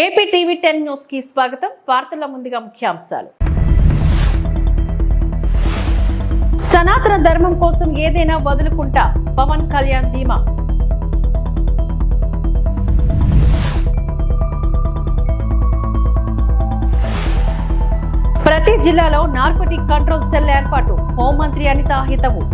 AP TV ten న్యూస్కి స్వాగతం. వార్తల ముందుగా ముఖ్యాంశాలు. సనాతన ధర్మం కోసం ఏదైనా వదులుకుంటా పవన్ కళ్యాణ్ ధీమా. ప్రతి జిల్లాలో నార్కోటిక్ కంట్రోల్ సెల్ ఏర్పాటు. హోంమంత్రి అనిత హితవు.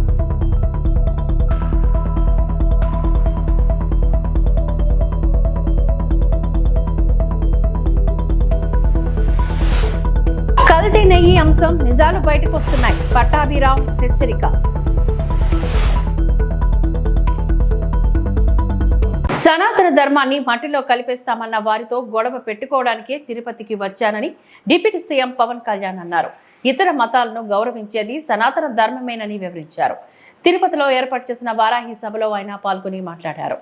కల్తీ నెయ్యి అంశం నిజాలు బయటకు వస్తున్నాయి పట్టాభిరావు హెచ్చరిక. సనాతన ధర్మాన్ని మట్టిలో కలిపేస్తామన్న వారితో గొడవ పెట్టుకోవడానికే తిరుపతికి వచ్చానని డిప్యూటీ సీఎం పవన్ కళ్యాణ్ అన్నారు. ఇతర మతాలను గౌరవించేది సనాతన ధర్మమేనని వివరించారు. తిరుపతిలో ఏర్పాటు చేసిన వారాహి సభలో ఆయన పాల్గొని మాట్లాడారు.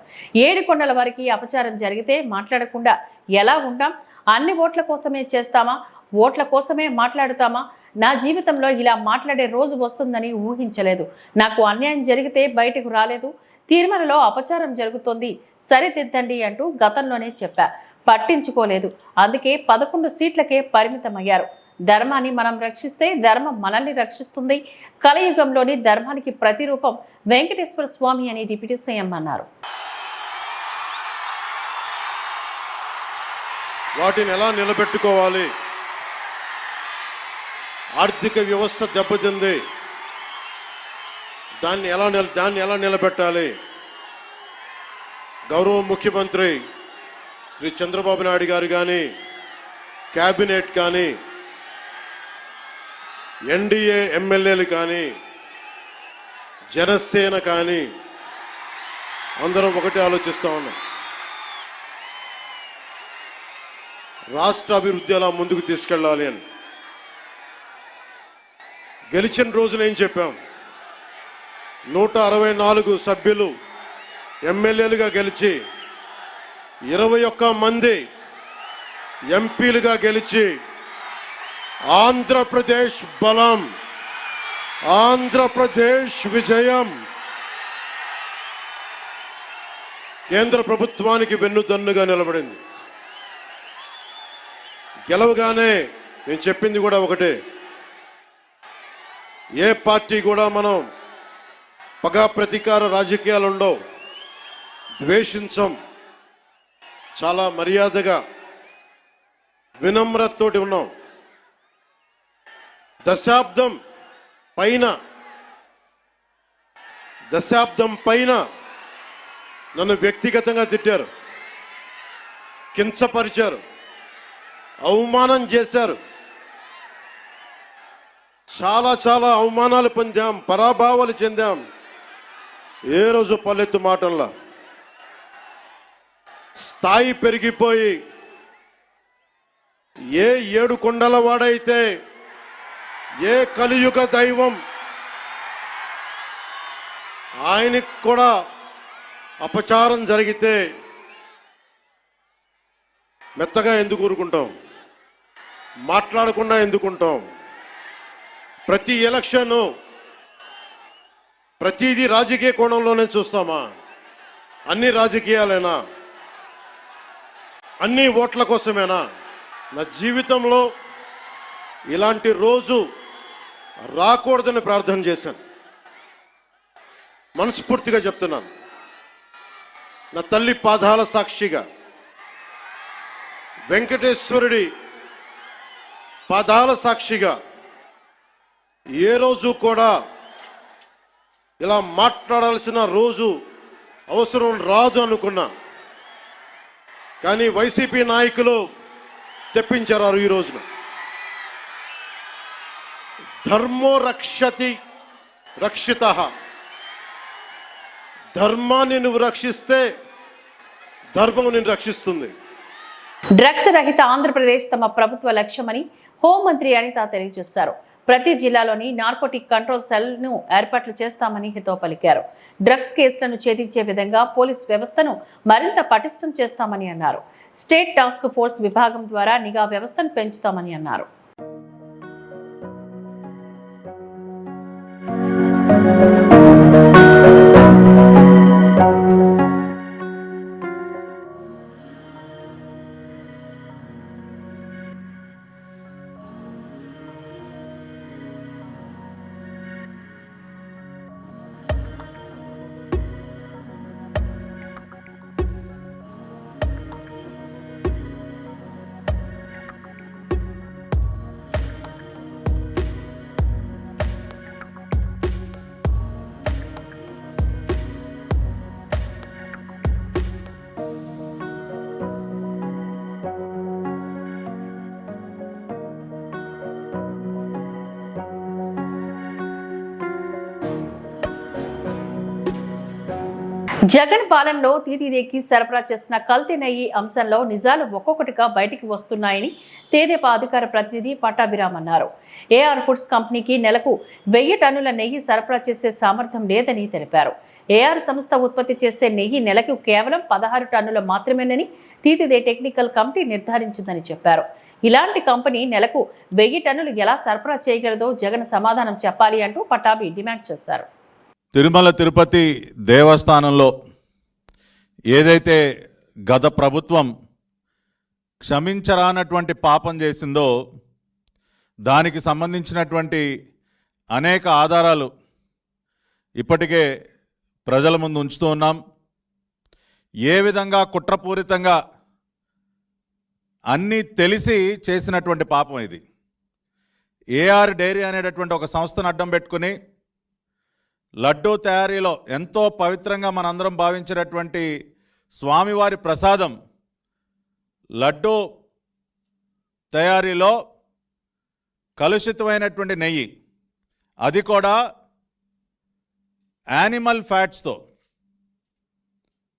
ఏడు కొండల వారికి అపచారం జరిగితే మాట్లాడకుండా ఎలా ఉంటాం? అన్ని ఓట్ల కోసమే చేస్తామా? ఓట్ల కోసమే మాట్లాడుతామా? నా జీవితంలో ఇలా మాట్లాడే రోజు వస్తుందని ఊహించలేదు. నాకు అన్యాయం జరిగితే బయటకు రాలేదు. తీర్మానలో అపచారం జరుగుతోంది. సరిదిద్దండి అంటూ గతంలోనే చెప్పా. పట్టించుకోలేదు. అందుకే పదకొండు సీట్లకే పరిమితమయ్యారు. ధర్మాన్ని మనం రక్షిస్తే ధర్మం మనల్ని రక్షిస్తుంది. కలయుగంలోని ధర్మానికి ప్రతిరూపం వెంకటేశ్వర స్వామి అని డిప్యూటీ సీఎం అన్నారు. వాటిని ఎలా నిలబెట్టుకోవాలి? ఆర్థిక వ్యవస్థ దెబ్బతింది. దాన్ని ఎలా నిల దాన్ని ఎలా నిలబెట్టాలి? గౌరవ ముఖ్యమంత్రి శ్రీ చంద్రబాబు నాయుడు గారు కానీ క్యాబినెట్ కానీ ఎన్డీఏ ఎమ్మెల్యేలు కానీ జనసేన కానీ అందరం ఒకటే ఆలోచిస్తూ ఉన్నాం. రాష్ట్ర అభివృద్ధి ఎలా ముందుకు తీసుకెళ్ళాలి అని. గెలిచిన రోజున ఏం చెప్పాం? నూట అరవై నాలుగు సభ్యులు ఎమ్మెల్యేలుగా గెలిచి ఇరవై ఒక్క మంది ఎంపీలుగా గెలిచి ఆంధ్రప్రదేశ్ బలం ఆంధ్రప్రదేశ్ విజయం. కేంద్ర ప్రభుత్వానికి వెన్నుదన్నుగా నిలబడింది. గెలవగానే నేను చెప్పింది కూడా ఒకటే. ఏ పార్టీ కూడా మనం పగా ప్రతీకార రాజకీయాలు ఉండవు ద్వేషించం. చాలా మర్యాదగా వినమ్రతతోటి ఉన్నాం. దశాబ్దం పైన దశాబ్దం పైన నన్ను వ్యక్తిగతంగా తిట్టారు. కించపరిచారు. అవమానం చేశారు. చాలా చాలా అవమానాలు పొందాం పరాభావాలు చెందాం. ఏ రోజు పల్లెత్తు మాటల్లో? స్థాయి పెరిగిపోయి ఏ ఏడు కొండల వాడైతే ఏ కలియుగ దైవం ఆయనకి కూడా అపచారం జరిగితే మెత్తగా ఎందుకు ఊరుకుంటాం? మాట్లాడకుండా ఎందుకుంటాం? ప్రతి ఎలక్షన్ ప్రతిదీ రాజకీయ కోణంలోనే చూస్తామా? అన్ని రాజకీయాలేనా? అన్ని ఓట్ల కోసమేనా? నా జీవితంలో ఇలాంటి రోజు రాకూడదని ప్రార్థన చేశాను. మనస్ఫూర్తిగా చెప్తున్నాను. నా తల్లి పాదాల సాక్షిగా వెంకటేశ్వరుడి పాదాల సాక్షిగా ఏ రోజు కూడా ఇలా మాట్లాడాల్సిన రోజు అవసరం రాదు అనుకున్నా. కానీ వైసీపీ నాయకులు తెప్పించారు ఈ రోజున. ధర్మో రక్షతి రక్షిత. ధర్మాన్ని నువ్వు రక్షిస్తే ధర్మం నిన్ను రక్షిస్తుంది. డ్రగ్స్ రహిత ఆంధ్రప్రదేశ్ తమ ప్రభుత్వ లక్ష్యమని హోంమంత్రి అనిత తెలియజేశారు. ప్రతి జిల్లాలోని నార్కోటిక్ కంట్రోల్ సెల్ను ఏర్పాట్లు చేస్తామని హితో పలికారు. డ్రగ్స్ కేసులను ఛేదించే విధంగా పోలీస్ వ్యవస్థను మరింత పటిష్టం చేస్తామని అన్నారు. స్టేట్ టాస్క్ ఫోర్స్ విభాగం ద్వారా నిఘా వ్యవస్థను పెంచుతామని అన్నారు. జగన్ పాలనలో తీతీదేకి సరఫరా చేసిన కల్తీ నెయ్యి అంశంలో నిజాలు ఒక్కొక్కటిగా బయటికి వస్తున్నాయని తేదేపా అధికార ప్రతినిధి పట్టాభిరామ్ అన్నారు. ఏఆర్ ఫుడ్స్ కంపెనీకి నెలకు వెయ్యి టన్నుల నెయ్యి సరఫరా చేసే సామర్థ్యం లేదని తెలిపారు. ఏఆర్ సంస్థ ఉత్పత్తి చేసే నెయ్యి నెలకు కేవలం పదహారు టన్నుల మాత్రమేనని తీతిదే టెక్నికల్ కమిటీ నిర్ధారించిందని చెప్పారు. ఇలాంటి కంపెనీ నెలకు వెయ్యి టన్నులు ఎలా సరఫరా చేయగలదో జగన్ సమాధానం చెప్పాలి అంటూ పట్టాభి డిమాండ్ చేశారు. తిరుమల తిరుపతి దేవస్థానంలో ఏదైతే గత ప్రభుత్వం క్షమించరానటువంటి పాపం చేసిందో దానికి సంబంధించినటువంటి అనేక ఆధారాలు ఇప్పటికే ప్రజల ముందు ఉంచుతూ ఉన్నాం. ఏ విధంగా కుట్రపూరితంగా అన్నీ తెలిసి చేసినటువంటి పాపం ఇది. ఏఆర్ డైరీ అనేటటువంటి ఒక సంస్థను అడ్డం పెట్టుకుని లడ్డూ తయారీలో ఎంతో పవిత్రంగా మనందరం భావించినటువంటి స్వామివారి ప్రసాదం లడ్డూ తయారీలో కలుషితమైనటువంటి నెయ్యి. అది కూడా యానిమల్ ఫ్యాట్స్తో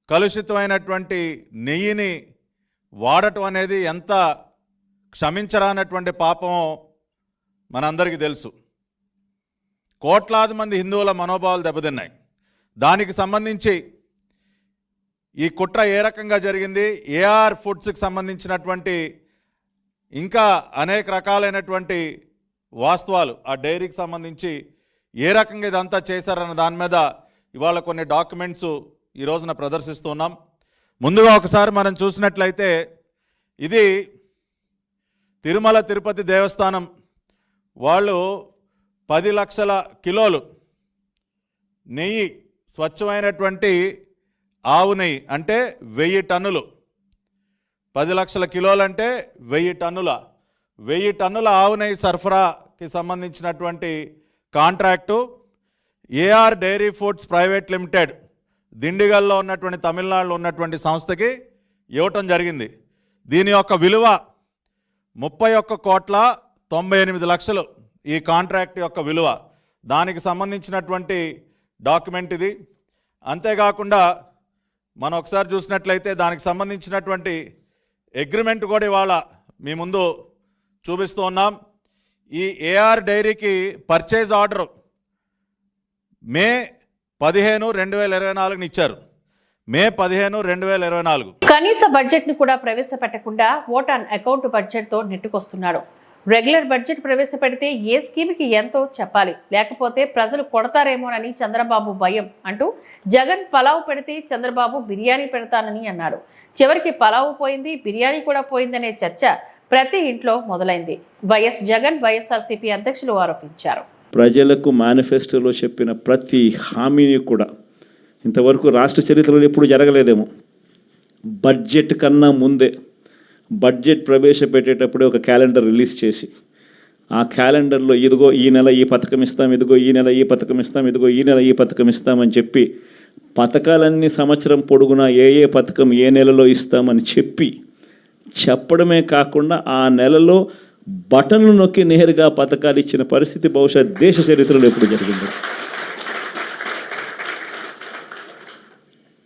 కలుషితమైనటువంటి నెయ్యిని వాడటం అనేది ఎంత క్షమించరానటువంటి పాపమో మనందరికీ తెలుసు. కోట్లాది మంది హిందువుల మనోభావాలు దెబ్బతిన్నాయి. దానికి సంబంధించి ఈ కుట్ర ఏ రకంగా జరిగింది? ఏఆర్ ఫుడ్స్కి సంబంధించినటువంటి ఇంకా అనేక రకాలైనటువంటి వాస్తవాలు ఆ డైరీకి సంబంధించి ఏ రకంగా ఇదంతా చేశారన్న దాని మీద ఇవాళ కొన్ని డాక్యుమెంట్స్ ఈ రోజున ప్రదర్శిస్తున్నాం ముందుగా ఒకసారి మనం చూసినట్లయితే ఇది తిరుమల తిరుపతి దేవస్థానం వాళ్ళు పది లక్షల కిలోలు నెయ్యి స్వచ్ఛమైనటువంటి ఆవు నెయ్యి అంటే వెయ్యి టన్నులు. పది లక్షల కిలోలు అంటే వెయ్యి టన్నుల. వెయ్యి టన్నుల ఆవు నెయ్యి సరఫరాకి సంబంధించినటువంటి contract AR dairy foods private limited దిండిగల్లో ఉన్నటువంటి తమిళనాడులో ఉన్నటువంటి సంస్థకి ఇవ్వటం జరిగింది. దీని యొక్క విలువ ముప్పై ఒక్క కోట్ల తొంభై ఎనిమిది లక్షలు. ఈ కాంట్రాక్ట్ యొక్క విలువ. దానికి సంబంధించినటువంటి డాక్యుమెంట్ ఇది. అంతేకాకుండా మనం ఒకసారి చూసినట్లయితే దానికి సంబంధించినటువంటి అగ్రిమెంట్ కూడా ఇవాళ మీ ముందు చూపిస్తూ ఉన్నాం. ఈ ఏఆర్ డైరీకి పర్చేజ్ ఆర్డర్ మే పదిహేను రెండు వేల ఇరవై నాలుగుని ఇచ్చారు. మే పదిహేను రెండు వేల ఇరవై నాలుగు. కనీస బడ్జెట్ను కూడా ప్రవేశపెట్టకుండా ఓట్ అండ్ అకౌంట్ బడ్జెట్తో నెట్టుకొస్తున్నాడు. రెగ్యులర్ బడ్జెట్ ప్రవేశపెడితే ఏ స్కీమ్కి ఎంతో చెప్పాలి. లేకపోతే ప్రజలు కొడతారేమోనని చంద్రబాబు భయం అంటూ జగన్ పలావ్ పెడితే చంద్రబాబు బిర్యానీ పెడతానని అన్నాడు. చివరికి పలావ్ పోయింది బిర్యానీ కూడా పోయిందనే చర్చ ప్రతి ఇంట్లో మొదలైంది. వైఎస్ జగన్ వైఎస్ఆర్సీపీ అధ్యక్షులు ఆరోపించారు. ప్రజలకు మేనిఫెస్టోలో చెప్పిన ప్రతి హామీని కూడా ఇంతవరకు రాష్ట్ర చరిత్రలో ఎప్పుడు జరగలేదేమో. బడ్జెట్ కన్నా ముందే బడ్జెట్ ప్రవేశపెట్టేటప్పుడే ఒక క్యాలెండర్ రిలీజ్ చేసి ఆ క్యాలెండర్లో ఇదిగో ఈ నెల ఈ పథకం ఇస్తాం ఇదిగో ఈ నెల ఈ పథకం ఇస్తాం ఇదిగో ఈ నెల ఈ పథకం ఇస్తామని చెప్పి పథకాలన్నీ సంవత్సరం పొడుగునా ఏ ఏ పథకం ఏ నెలలో ఇస్తామని చెప్పి చెప్పడమే కాకుండా ఆ నెలలో బటన్లు నొక్కి నేరుగా పథకాలు ఇచ్చిన పరిస్థితి బహుశా దేశ చరిత్రలో ఎప్పుడు జరిగింది.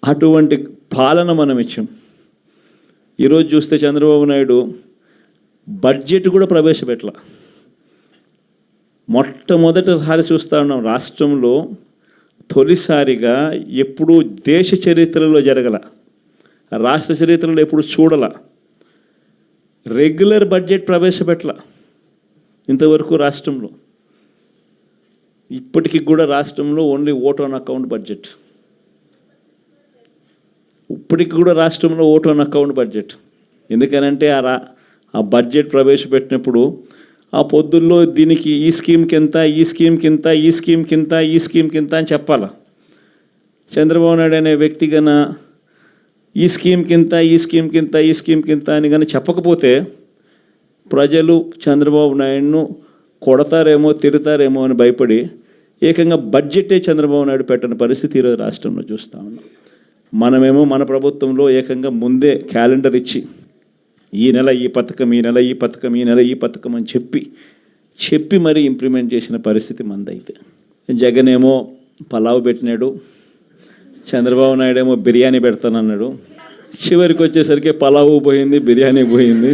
అటువంటి పాలన మనం ఇచ్చాం. ఈరోజు చూస్తే చంద్రబాబు నాయుడు బడ్జెట్ కూడా ప్రవేశపెట్టాల. మొట్టమొదటిసారి చూస్తూ ఉన్నాం రాష్ట్రంలో తొలిసారిగా ఎప్పుడూ దేశ చరిత్రలో జరగల రాష్ట్ర చరిత్రలో ఎప్పుడు చూడల రెగ్యులర్ బడ్జెట్ ప్రవేశపెట్టల ఇంతవరకు రాష్ట్రంలో. ఇప్పటికి కూడా రాష్ట్రంలో only vote on account budget. ఇప్పటికి కూడా రాష్ట్రంలో ఓటు అన్ అకౌంట్ బడ్జెట్. ఎందుకనంటే ఆ రా ఆ బడ్జెట్ ప్రవేశపెట్టినప్పుడు ఆ పొద్దుల్లో దీనికి ఈ స్కీమ్కి ఎంత ఈ స్కీమ్కి ఇంత ఈ స్కీమ్కి ఇంత ఈ స్కీమ్కి ఇంత అని చెప్పాలా. చంద్రబాబు నాయుడు అనే వ్యక్తి గన ఈ స్కీమ్కి ఇంత ఈ స్కీమ్కి ఇంత ఈ స్కీమ్కి ఇంత అని కానీ చెప్పకపోతే ప్రజలు చంద్రబాబు నాయుడును కొడతారేమో తిడతారేమో అని భయపడి ఏకంగా బడ్జెటే చంద్రబాబు నాయుడు పెట్టని పరిస్థితి ఈరోజు రాష్ట్రంలో చూస్తా ఉన్నాం. మనమేమో మన ప్రభుత్వంలో ఏకంగా ముందే క్యాలెండర్ ఇచ్చి ఈ నెల ఈ పథకం ఈ నెల ఈ పథకం ఈ నెల ఈ పథకం అని చెప్పి చెప్పి మరీ ఇంప్లిమెంట్ చేసిన పరిస్థితి మందైతే జగన్ ఏమో పలావ్ పెట్టినాడు చంద్రబాబు నాయుడు ఏమో బిర్యానీ పెడతానన్నాడు. చివరికి వచ్చేసరికి పలావు పోయింది బిర్యానీ పోయింది.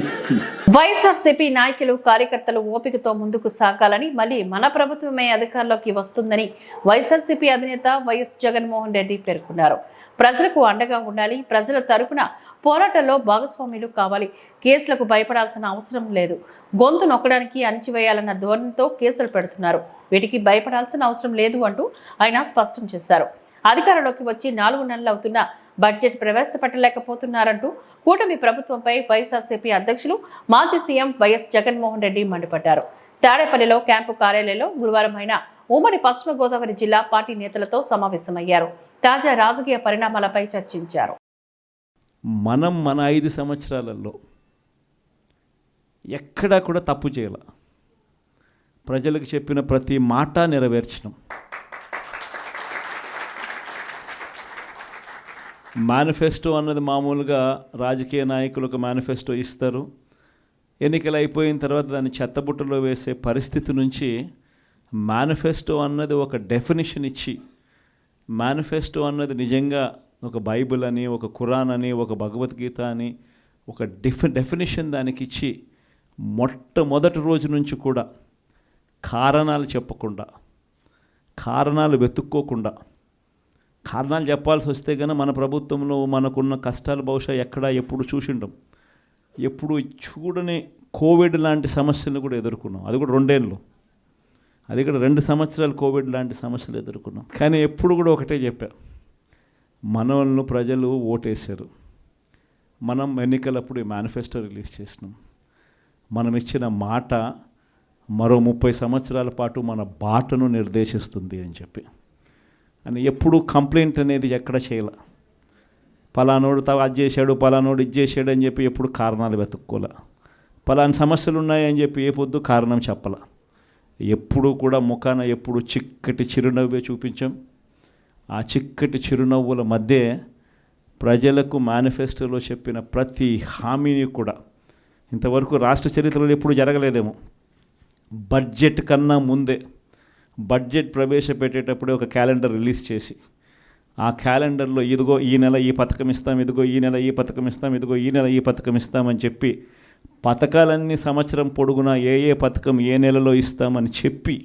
వైఎస్ఆర్సీపీ నాయకులు కార్యకర్తలు ఓపికతో ముందుకు సాగాలని మళ్ళీ మన ప్రభుత్వమే అధికారంలోకి వస్తుందని వైఎస్ఆర్సీపీ అధినేత వైఎస్ జగన్మోహన్ రెడ్డి పేర్కొన్నారు. ప్రజలకు అండగా ఉండాలి ప్రజల తరపున పోరాటంలో భాగస్వాములు కావాలి. కేసులకు భయపడాల్సిన అవసరం లేదు. గొంతు నొక్కడానికి అణిచివేయాలన్న ధోరణితో కేసులు పెడుతున్నారు. వీటికి భయపడాల్సిన అవసరం లేదు అంటూ ఆయన స్పష్టం చేశారు. అధికారంలోకి వచ్చి నాలుగు నెలలు అవుతున్న బడ్జెట్ ప్రవేశపెట్టలేకపోతున్నారంటూ కూటమి ప్రభుత్వంపై వైఎస్ఆర్సీపీ అధ్యక్షులు మాజీ సీఎం వైఎస్ జగన్మోహన్ రెడ్డి మండిపడ్డారు. తాడేపల్లిలో క్యాంపు కార్యాలయంలో గురువారం ఆయన ఉమ్మడి పశ్చిమ గోదావరి జిల్లా పార్టీ నేతలతో సమావేశమయ్యారు. తాజా రాజకీయ పరిణామాలపై చర్చించారు. మనం మన ఐదు సంవత్సరాలలో ఎక్కడా కూడా తప్పు చేయాల. ప్రజలకు చెప్పిన ప్రతి మాట నెరవేర్చడం. మేనిఫెస్టో అన్నది మామూలుగా రాజకీయ నాయకులకు మేనిఫెస్టో ఇస్తారు. ఎన్నికలు అయిపోయిన తర్వాత దాన్ని చెత్తబుట్టలో వేసే పరిస్థితి నుంచి మేనిఫెస్టో అన్నది ఒక డెఫినిషన్ ఇచ్చి మేనిఫెస్టో అన్నది నిజంగా ఒక బైబిల్ అని ఒక ఖురాన్ అని ఒక భగవద్గీత అని ఒక డెఫి డెఫినేషన్ దానికి ఇచ్చి మొట్టమొదటి రోజు నుంచి కూడా కారణాలు చెప్పకుండా కారణాలు వెతుక్కోకుండా కారణాలు చెప్పాల్సి వస్తే కనుక మన ప్రభుత్వంలో మనకున్న కష్టాలు బహుశా ఎక్కడ ఎప్పుడు చూసిండం. ఎప్పుడు చూడని కోవిడ్ లాంటి సమస్యలను కూడా ఎదుర్కొన్నాం. అది కూడా రెండేళ్ళు. అది కూడా రెండు సంవత్సరాలు కోవిడ్ లాంటి సమస్యలు ఎదుర్కొన్నాం. కానీ ఎప్పుడు కూడా ఒకటే చెప్పా మనల్ని ప్రజలు ఓటేశారు. మనం ఎన్నికలప్పుడు ఈ మేనిఫెస్టో రిలీజ్ చేసినాం. మనం ఇచ్చిన మాట మరో ముప్పై సంవత్సరాల పాటు మన బాటను నిర్దేశిస్తుంది అని చెప్పి. అని ఎప్పుడు కంప్లైంట్ అనేది ఎక్కడ చేయాల. పలానోడు తా అది చేశాడు పలానోడు ఇది చేశాడు అని చెప్పి ఎప్పుడు కారణాలు వెతుక్కోలే. పలాని సమస్యలు ఉన్నాయని చెప్పి ఏ పొద్దు కారణం చెప్పాల. ఎప్పుడూ కూడా ముఖాన ఎప్పుడు చిక్కటి చిరునవ్వే చూపించాం. ఆ చిక్కటి చిరునవ్వుల మధ్య ప్రజలకు మేనిఫెస్టోలో చెప్పిన ప్రతి హామీని కూడా ఇంతవరకు రాష్ట్ర చరిత్రలో ఎప్పుడు జరగలేదేమో. బడ్జెట్ కన్నా ముందే బడ్జెట్ ప్రవేశపెట్టేటప్పుడే ఒక క్యాలెండర్ రిలీజ్ చేసి ఆ క్యాలెండర్లో ఇదిగో ఈ నెల ఈ పథకం ఇస్తాం ఇదిగో ఈ నెల ఈ పథకం ఇస్తాం ఇదిగో ఈ నెల ఈ పథకం ఇస్తామని చెప్పి పథకాలన్నీ సంవత్సరం పొడుగునా ఏ ఏ పథకం ఏ నెలలో ఇస్తామని చెప్పి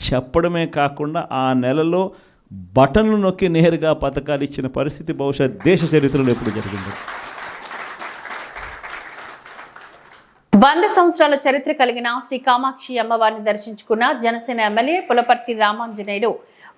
చెప్పడమే కాకుండా ఆ నెలలో బటన్లు నొక్కి నేరుగా పథకాలు ఇచ్చిన పరిస్థితి బహుశా దేశ చరిత్రలో ఎప్పుడు జరిగింది. వంద సంవత్సరాల చరిత్ర కలిగిన శ్రీ కామాక్షి అమ్మవారిని దర్శించుకున్న జనసేన ఎమ్మెల్యే పులపర్తి రామాంజనేయులు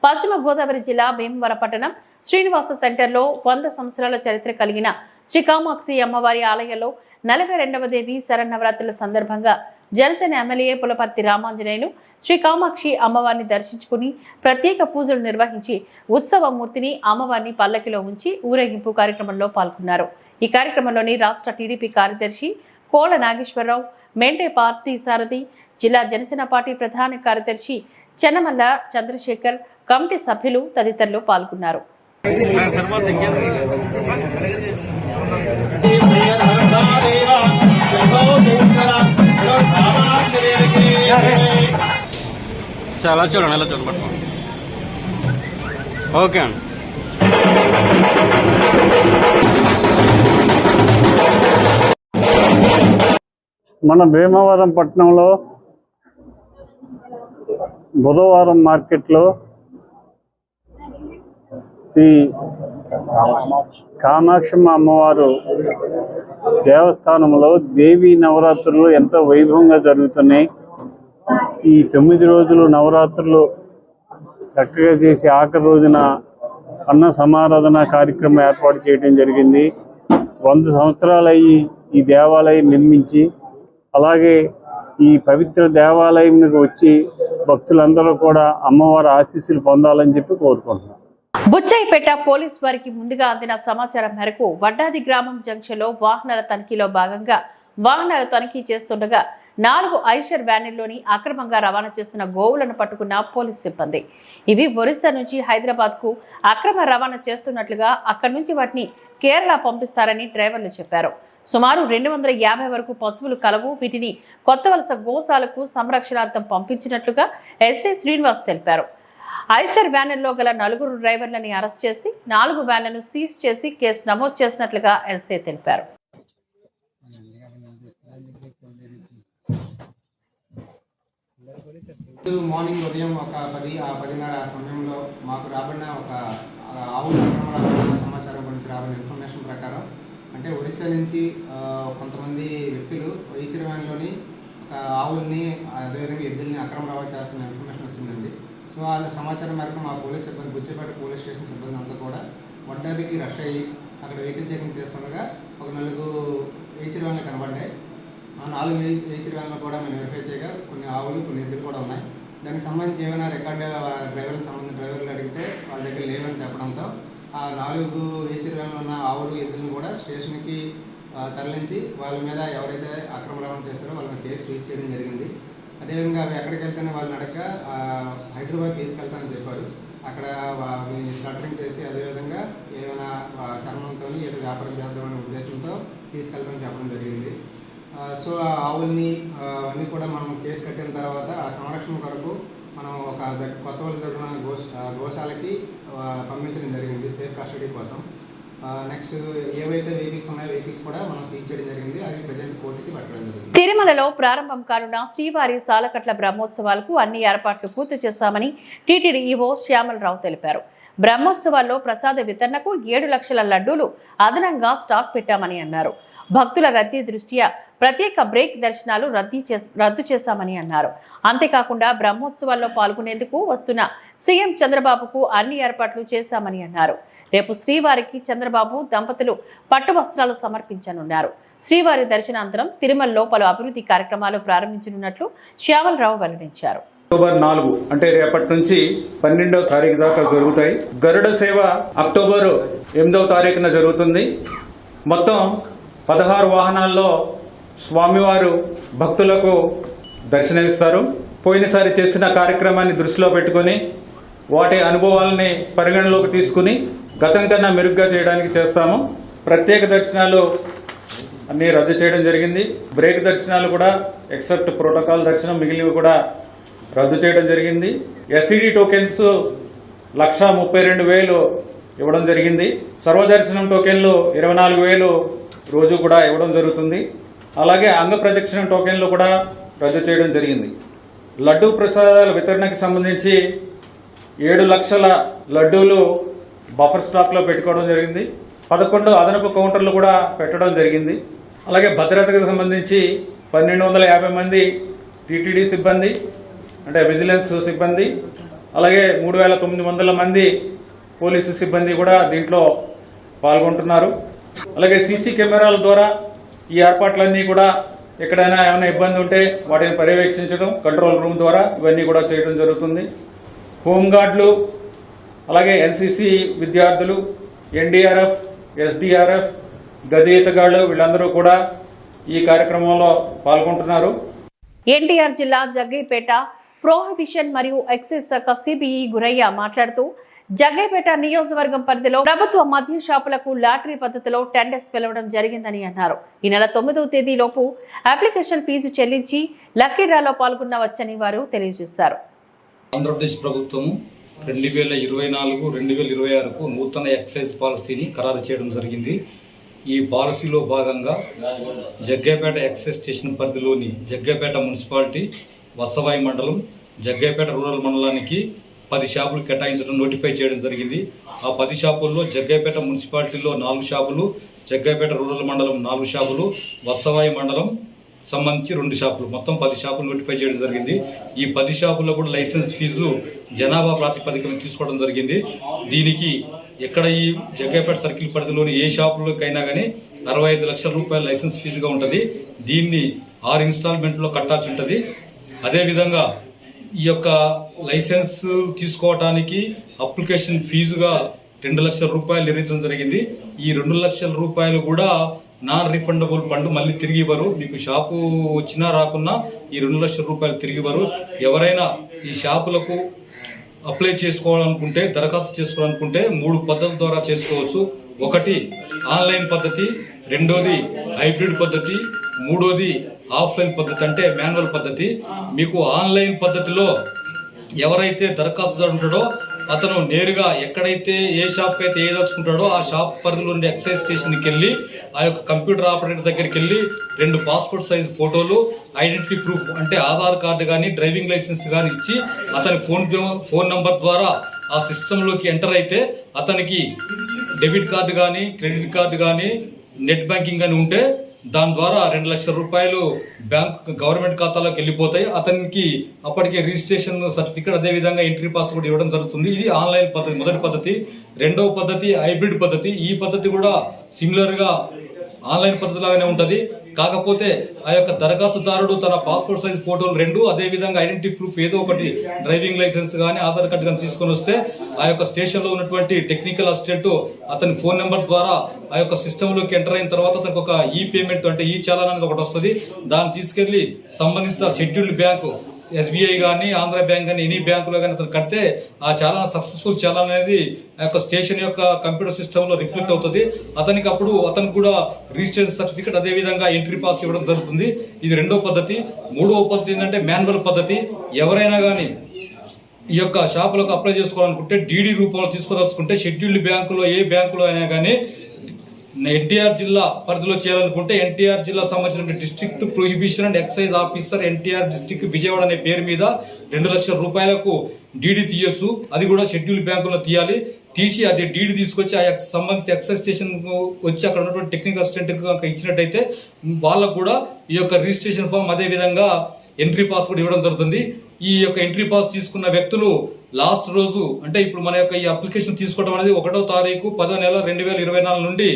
పశ్చిమ గోదావరి జిల్లా భీమవరం పట్టణం శ్రీనివాస సెంటర్లో వంద సంవత్సరాల చరిత్ర కలిగిన శ్రీ కామాక్షి అమ్మవారి ఆలయంలో నలభై రెండవ దేవి శరన్నవరాత్రుల సందర్భంగా జనసేన ఎమ్మెల్యే పులపర్తి రామాంజనేయులు శ్రీ కామాక్షి అమ్మవారిని దర్శించుకుని ప్రత్యేక పూజలు నిర్వహించి ఉత్సవ మూర్తిని అమ్మవారిని పల్లకిలో ఉంచి ఊరేగింపు కార్యక్రమంలో పాల్గొన్నారు. ఈ కార్యక్రమంలోని రాష్ట్ర టీడీపీ కార్యదర్శి కోల నాగేశ్వరరావు మెండే పార్టీ సారథి జిల్లా జనసేన పార్టీ ప్రధాన కార్యదర్శి చెన్నమల్ల చంద్రశేఖర్ కమిటీ సభ్యులు తదితరులు పాల్గొన్నారు. చాలా చూడండి అలా చూడండి పట్టుకోండి. ఓకే అండి. మన భీమవరం పట్టణంలో బుధవారం మార్కెట్లో శ్రీ కామాక్షమ్మ అమ్మవారు దేవస్థానంలో దేవి నవరాత్రులు ఎంతో వైభవంగా జరుగుతున్నాయి. ఈ తొమ్మిది రోజులు నవరాత్రులు చక్కగా చేసి ఆఖరి రోజున అన్న సమారాధన కార్యక్రమం ఏర్పాటు చేయడం జరిగింది. వంద సంవత్సరాలయ్యి ఈ దేవాలయం నిర్మించి అలాగే ఈ పవిత్ర దేవాలయంకి వచ్చి భక్తులందరూ కూడా అమ్మవారి ఆశీస్సులు పొందాలని చెప్పి కోరుకుంటున్నాం. బుచ్చయ్యపేట పోలీస్ వారికి ముందుగా అందిన సమాచారం మేరకు వడ్డాది గ్రామం జంక్షన్లో వాహనాల తనిఖీలో భాగంగా వాహనాలు తనిఖీ చేస్తుండగా నాలుగు ఐషర్ వ్యాన్లోని అక్రమంగా రవాణా చేస్తున్న గోవులను పట్టుకున్న పోలీస్ సిబ్బంది. ఇవి ఒరిస్సా నుంచి హైదరాబాద్కు అక్రమ రవాణా చేస్తున్నట్లుగా అక్కడి నుంచి వాటిని కేరళ పంపిస్తారని డ్రైవర్లు చెప్పారు. సుమారు రెండు వందల యాభై వరకు పశువులు కలవు. వీటిని కొత్త వలస గోశాలకు సంరక్షణార్థం పంపించినట్లుగా ఎస్ఐ శ్రీనివాస్ తెలిపారు. ఐస్టర్ వ్యాన్లో గల నలుగురు డ్రైవర్లని అరెస్ట్ చేసి నాలుగు వ్యాన్లను సీజ్ చేసి కేసు నమోదు చేసినట్లుగా ఎస్ఐ తెలిపారు. మార్నింగ్ ఉదయం ఒక పది ఆ పదిన్నర సమయంలో మాకు రాబడిన ఒక ఆవుల సమాచారం గురించి రాబడిన ఇన్ఫర్మేషన్ ప్రకారం అంటే ఒడిశా నుంచి కొంతమంది వ్యక్తులు వైచిరవాణిలోని ఒక ఆవుల్ని అదేవిధంగా ఎద్దుల్ని అక్రమ రవాణా చేస్తున్న ఇన్ఫర్మేషన్ వచ్చిందండి. సో వాళ్ళ సమాచారం మేరకు మా పోలీస్ సిబ్బంది బుచ్చిపేట పోలీస్ స్టేషన్ సిబ్బంది అంతా కూడా వడ్డాదికి రష్ అయ్యి అక్కడ వెహికల్ చెకింగ్ చేస్తుండగా ఒక నలుగురు వ్యాన్లు కనబడ్డాయి. ఆ నాలుగు వెహి- వ్యాన్లు కూడా మేము వెరిఫై చేయగా కొన్ని ఆవులు కొన్ని ఎద్దులు కూడా ఉన్నాయి. దానికి సంబంధించి ఏమైనా రికార్డు డ్రైవర్కి సంబంధించిన డ్రైవర్లు అడిగితే వాళ్ళ దగ్గర లేవని చెప్పడంతో ఆ నాలుగు వెహికల్ వ్యాన్లు ఉన్న ఆవులు ఎద్దులను కూడా స్టేషన్కి తరలించి వాళ్ళ మీద ఎవరైతే అక్రమ రవాణా చేస్తారో వాళ్ళ కేసు రిజిస్టర్ చేయడం జరిగింది. అదేవిధంగా అవి ఎక్కడికి వెళ్తేనే వాళ్ళని అడగ హైదరాబాద్ తీసుకెళ్తానని చెప్పారు. అక్కడ స్లటరింగ్ చేసి అదేవిధంగా ఏమైనా చర్మంతో ఏదో వ్యాపారం చేద్దామనే ఉద్దేశంతో తీసుకెళ్తామని చెప్పడం జరిగింది. సో ఆ ఆవుల్ని అన్నీ అవన్నీ కూడా మనం కేసు కట్టిన తర్వాత ఆ సంరక్షణ కొరకు మనం ఒక కొత్త వాళ్ళ దగ్గర గోశాలకి పంపించడం జరిగింది సేఫ్ కస్టడీ కోసం. నెక్స్ట్ ఏవైతే వెహికల్స్ ఉన్నాయో వెహికల్స్ కూడా మనం సీజ్ చేయడం జరిగింది. ప్రజెంట్ కోర్టుకి జరిగింది. తిరుమలలో ప్రారంభం కానున్న శ్రీవారి సాలకట్ల బ్రహ్మోత్సవాలకు అన్ని ఏర్పాట్లు పూర్తి చేశామని టీటీడీ ఈవో శ్యామలరావు తెలిపారు. బ్రహ్మోత్సవాల్లో ప్రసాద వితరణకు ఏడు లక్షల లడ్డూలు అదనంగా స్టాక్ పెట్టామని అన్నారు. భక్తుల రద్దీ దృష్ట్యా ప్రత్యేక బ్రేక్ దర్శనాలు రద్దీ చేస్- రద్దు చేశామని అన్నారు. అంతేకాకుండా బ్రహ్మోత్సవాల్లో పాల్గొనేందుకు వస్తున్న సీఎం చంద్రబాబుకు అన్ని ఏర్పాట్లు చేశామని అన్నారు. రేపు శ్రీవారికి చంద్రబాబు దంపతులు పట్టు వస్త్రాలు సమర్పించనున్నారు. శ్రీవారి దర్శనానంతరం తిరుమలలో పలు అభివృద్ధి కార్యక్రమాలు ప్రారంభించనున్నట్లు శ్యామలరావు వెల్లడించారు. అక్టోబర్ నాలుగు అంటే రేపటి నుంచి పన్నెండవ తారీఖు దాకా జరుగుతాయి. గరుడ సేవ అక్టోబర్ ఎనిమిదవ తారీఖున జరుగుతుంది. మొత్తం పదహారు వాహనాల్లో స్వామివారు భక్తులకు దర్శనమిస్తారు. పోయినసారి చేసిన కార్యక్రమాన్ని దృష్టిలో పెట్టుకొని వాటి అనుభవాలని పరిగణలోకి తీసుకుని గతం కన్నా మెరుగ్గా చేయడానికి చేస్తాము. ప్రత్యేక దర్శనాలు అన్ని రద్దు చేయడం జరిగింది. బ్రేక్ దర్శనాలు కూడా ఎక్సెప్ట్ ప్రోటోకాల్ దర్శనం మిగిలినవి కూడా రద్దు చేయడం జరిగింది. ఎస్ఈడి టోకెన్స్ లక్ష ముప్పై రెండు వేలు ఇవ్వడం జరిగింది. సర్వదర్శనం టోకెన్లు ఇరవై నాలుగు వేలు రోజు కూడా ఇవ్వడం జరుగుతుంది. అలాగే అంగ ప్రదక్షిణ టోకెన్లు కూడా రద్దు చేయడం జరిగింది. లడ్డూ ప్రసాదాల వితరణకి సంబంధించి ఏడు లక్షల లడ్డూలు బఫర్ స్టాక్లో పెట్టుకోవడం జరిగింది. పదకొండు అదనపు కౌంటర్లు కూడా పెట్టడం జరిగింది. అలాగే భద్రతకు సంబంధించి పన్నెండు వందల యాభై మంది టీటీడీ సిబ్బంది అంటే విజిలెన్స్ సిబ్బంది అలాగే మూడు వేల తొమ్మిది వందల మంది పోలీసు సిబ్బంది కూడా దీంట్లో పాల్గొంటున్నారు. అలాగే సీసీ కెమెరాల ద్వారా ఈ ఏర్పాట్లన్నీ కూడా ఎక్కడైనా ఏమైనా ఇబ్బంది ఉంటే వాటిని పర్యవేక్షించడం కంట్రోల్ రూమ్ ద్వారా ఇవన్నీ కూడా చేయడం జరుగుతుంది. హోంగార్డులు అలాగే ఎన్సీసీ విద్యార్థులు ఎన్డీఆర్ఎఫ్ ఎస్డీఆర్ఎఫ్ గది ఈతగాళ్ళు వీళ్ళందరూ కూడా ఈ కార్యక్రమంలో పాల్గొంటున్నారు. ఎన్టీఆర్ జిల్లా జగ్గైపేట ప్రోహిబిషన్ మరియు ఎక్సైజ్ శాఖ సిబిఈ గురయ్య మాట్లాడుతూ జగ్గైపేట నియోజకవర్గం పరిధిలో ప్రభుత్వ మద్య షాపులకు లాటరీ పద్ధతిలో టెండర్స్ పిలవడం జరిగిందని అన్నారు. ఈ నెల తొమ్మిదవ తేదీలోపు అప్లికేషన్ ఫీజు చెల్లించి లక్కీ డ్రాలో పాల్గొనవచ్చని వారు తెలియజేశారు. ఆంధ్రప్రదేశ్ ప్రభుత్వం రెండు వేల ఇరవై నాలుగు రెండు వేల ఇరవై ఆరుకు నూతన ఎక్సైజ్ పాలసీని ఖరారు చేయడం జరిగింది. ఈ పాలసీలో భాగంగా జగ్గేపేట ఎక్సైజ్ స్టేషన్ పరిధిలోని జగ్గేపేట మున్సిపాలిటీ వసవాయి మండలం జగ్గేపేట రూరల్ మండలానికి పది షాపులు కేటాయించడం నోటిఫై చేయడం జరిగింది. ఆ పది షాపుల్లో జగ్గేపేట మున్సిపాలిటీలో నాలుగు షాపులు జగ్గేపేట రూరల్ మండలం నాలుగు షాపులు వత్సవాయి మండలం సంబంధించి రెండు షాపులు. మొత్తం పది షాపులు నోటిఫై చేయడం జరిగింది. ఈ పది షాపుల్లో కూడా లైసెన్స్ ఫీజు జనాభా ప్రాతిపదికన తీసుకోవడం జరిగింది. దీనికి ఎక్కడ ఈ జగ్గేపేట సర్కిల్ పరిధిలోని ఏ షాపులకైనా కానీ అరవై ఐదు లక్షల రూపాయల లైసెన్స్ ఫీజుగా ఉంటుంది. దీన్ని ఆరు ఇన్స్టాల్మెంట్లో కట్టాల్సి ఉంటుంది అదేవిధంగా ఈ యొక్క లైసెన్స్ తీసుకోవటానికి అప్లికేషన్ ఫీజుగా రెండు లక్షల రూపాయలు నిర్ణయించడం జరిగింది. ఈ రెండు లక్షల రూపాయలు కూడా నాన్ రిఫండబుల్ ఫండ్ మళ్ళీ తిరిగి ఇవ్వరు. మీకు షాపు వచ్చినా రాకున్నా ఈ రెండు లక్షల రూపాయలు తిరిగి ఇవ్వరు. ఎవరైనా ఈ షాపులకు అప్లై చేసుకోవాలనుకుంటే దరఖాస్తు చేసుకోవాలనుకుంటే మూడు పద్ధతుల ద్వారా చేసుకోవచ్చు. ఒకటి ఆన్లైన్ పద్ధతి రెండోది హైబ్రిడ్ పద్ధతి మూడోది ఆఫ్లైన్ పద్ధతి అంటే మాన్యువల్ పద్ధతి. మీకు ఆన్లైన్ పద్ధతిలో ఎవరైతే దరఖాస్తుదారు ఉంటాడో అతను నేరుగా ఎక్కడైతే ఏ షాప్ అయితే వేయదలుచుకుంటాడో ఆ షాప్ పరిధిలో ఉండే ఎక్సైజ్ స్టేషన్కి వెళ్ళి ఆ యొక్క కంప్యూటర్ ఆపరేటర్ దగ్గరికి వెళ్ళి రెండు పాస్పోర్ట్ సైజ్ ఫోటోలు ఐడెంటిటీ ప్రూఫ్ అంటే ఆధార్ కార్డు కానీ డ్రైవింగ్ లైసెన్స్ కానీ ఇచ్చి అతని ఫోన్ ఫోన్ నంబర్ ద్వారా ఆ సిస్టంలోకి ఎంటర్ అయితే అతనికి డెబిట్ కార్డు కానీ క్రెడిట్ కార్డు కానీ నెట్ బ్యాంకింగ్ అని ఉంటే దాని ద్వారా రెండు లక్షల రూపాయలు బ్యాంక్ గవర్నమెంట్ ఖాతాలోకి వెళ్ళిపోతాయి. అతనికి అప్పటికే రిజిస్ట్రేషన్ సర్టిఫికేట్ అదేవిధంగా ఎంట్రీ పాస్ కూడా ఇవ్వడం జరుగుతుంది. ఇది ఆన్లైన్ పద్ధతి మొదటి పద్ధతి. రెండవ పద్ధతి హైబ్రిడ్ పద్ధతి. ఈ పద్ధతి కూడా సిమిలర్గా ఆన్లైన్ పద్ధతిలాగానే ఉంటుంది. కాకపోతే ఆ యొక్క దరఖాస్తుదారుడు తన పాస్పోర్ట్ సైజ్ ఫోటోలు రెండు అదే విధంగా ఐడెంటిటీ ప్రూఫ్ ఏదో ఒకటి డ్రైవింగ్ లైసెన్స్ కానీ ఆధార్ కార్డు కానీ తీసుకొని వస్తే ఆ యొక్క స్టేషన్లో ఉన్నటువంటి టెక్నికల్ అసిస్టెంట్ అతని ఫోన్ నెంబర్ ద్వారా ఆ యొక్క సిస్టంలోకి ఎంటర్ అయిన తర్వాత అతనికి ఒక ఈ పేమెంట్ అంటే ఈ చలాన్ అనేది ఒకటి వస్తుంది. దాన్ని తీసుకెళ్ళి సంబంధిత షెడ్యూల్డ్ బ్యాంకు ఎస్బీఐ కానీ ఆంధ్ర బ్యాంక్ కానీ ఎనీ బ్యాంకులో కానీ అతను కడితే ఆ చాలా సక్సెస్ఫుల్ చాలా అనేది ఆ యొక్క స్టేషన్ యొక్క కంప్యూటర్ సిస్టంలో రిఫ్లెక్ట్ అవుతుంది. అతనికి అప్పుడు అతనికి కూడా రిజిస్ట్రేషన్ సర్టిఫికేట్ అదే విధంగా ఎంట్రీ పాస్ ఇవ్వడం జరుగుతుంది. ఇది రెండో పద్ధతి. మూడవ పద్ధతి ఏంటంటే మాన్యువల్ పద్ధతి. ఎవరైనా కానీ ఈ యొక్క షాపులకు అప్లై చేసుకోవాలనుకుంటే డీడీ రూపంలో తీసుకోదలుచుకుంటే షెడ్యూల్డ్ బ్యాంకులో ఏ బ్యాంకులో అయినా కానీ ఎన్టీఆర్ జిల్లా పరిధిలో చేయాలనుకుంటే ఎన్టీఆర్ జిల్లా సంబంధించిన district prohibition and excise officer NTR district Vijayawada అనే పేరు మీద రెండు లక్షల రూపాయలకు డీడీ తీయొచ్చు. అది కూడా షెడ్యూల్ బ్యాంకులో తీయాలి. తీసి అది డీడీ తీసుకొచ్చి ఆ సంబంధించిన ఎక్సైజ్ స్టేషన్ వచ్చి అక్కడ ఉన్నటువంటి టెక్నికల్ అసిస్టెంట్ ఇచ్చినట్టయితే వాళ్ళకు కూడా ఈ యొక్క రిజిస్ట్రేషన్ ఫామ్ అదే విధంగా ఎంట్రీ పాస్ కూడా ఇవ్వడం జరుగుతుంది. ఈ యొక్క ఎంట్రీ పాస్ తీసుకున్న వ్యక్తులు లాస్ట్ రోజు అంటే ఇప్పుడు మన యొక్క ఈ అప్లికేషన్ తీసుకోవడం అనేది ఒకటో తారీఖు పదో నెల రెండు వేల ఇరవై నాలుగు నుండి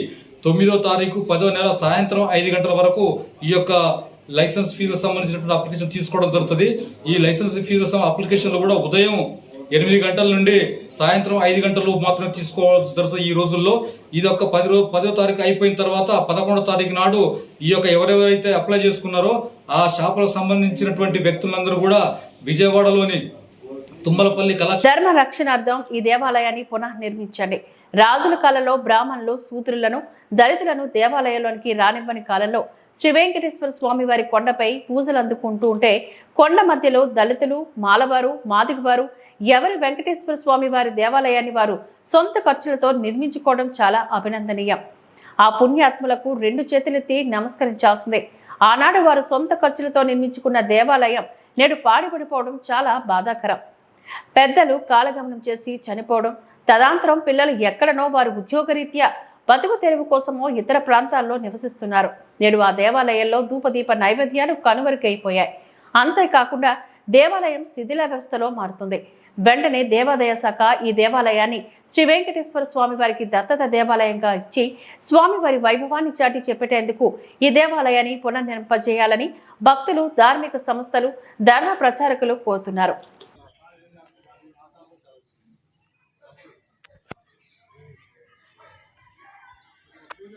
తొమ్మిదో తారీఖు పదో నెల సాయంత్రం ఐదు గంటల వరకు ఈ యొక్క లైసెన్స్ ఫీజు సంబంధించినటువంటి అప్లికేషన్ తీసుకోవడం జరుగుతుంది. ఈ లైసెన్స్ ఫీజు అప్లికేషన్లు కూడా ఉదయం ఎనిమిది గంటల నుండి సాయంత్రం ఐదు గంటలు మాత్రమే తీసుకోవాల్సి జరుగుతుంది ఈ రోజుల్లో. ఇది ఒక పది రోజు పదో తారీఖు అయిపోయిన తర్వాత పదకొండో తారీఖు నాడు ఈ యొక్క ఎవరెవరైతే అప్లై చేసుకున్నారో ఆ షాపులకు సంబంధించినటువంటి వ్యక్తులందరూ కూడా విజయవాడలోని తుమ్మలపల్లి కళా ధర్మ రక్షణార్థం ఈ దేవాలయాన్ని పునః నిర్మించండి. రాజుల కాలంలో బ్రాహ్మణులు శూద్రులను దళితులను దేవాలయంలోనికి రానివ్వని కాలంలో శ్రీ వెంకటేశ్వర స్వామి వారి కొండపై పూజలు అందుకుంటూ ఉంటే కొండ మధ్యలో దళితులు మాలవారు మాదిగవారు ఎవరి వెంకటేశ్వర స్వామి వారి దేవాలయాన్ని వారు సొంత ఖర్చులతో నిర్మించుకోవడం చాలా అభినందనీయం. ఆ పుణ్యాత్ములకు రెండు చేతులెత్తి నమస్కరించాల్సిందే. ఆనాడు వారు సొంత ఖర్చులతో నిర్మించుకున్న దేవాలయం నేడు పాడిపడిపోవడం చాలా బాధాకరం. పెద్దలు కాలగమనం చేసి చనిపోవడం తదనంతరం పిల్లలు ఎక్కడనో వారి ఉద్యోగరీత్యా బతుకు తెరువు కోసమో ఇతర ప్రాంతాల్లో నివసిస్తున్నారు. నేడు ఆ దేవాలయంలో ధూపదీప నైవేద్యాలు కనుమరుగైపోయాయి. అంతేకాకుండా దేవాలయం శిథిల వ్యవస్థలో మారుతుంది. వెంటనే దేవాదాయ శాఖ ఈ దేవాలయాన్ని శ్రీ వెంకటేశ్వర స్వామి వారికి దత్తత దేవాలయంగా ఇచ్చి స్వామివారి వైభవాన్ని చాటి చెప్పేటందుకు ఈ దేవాలయాన్ని పునర్నింపజేయాలని భక్తులు ధార్మిక సంస్థలు ధర్మ ప్రచారకులు కోరుతున్నారు.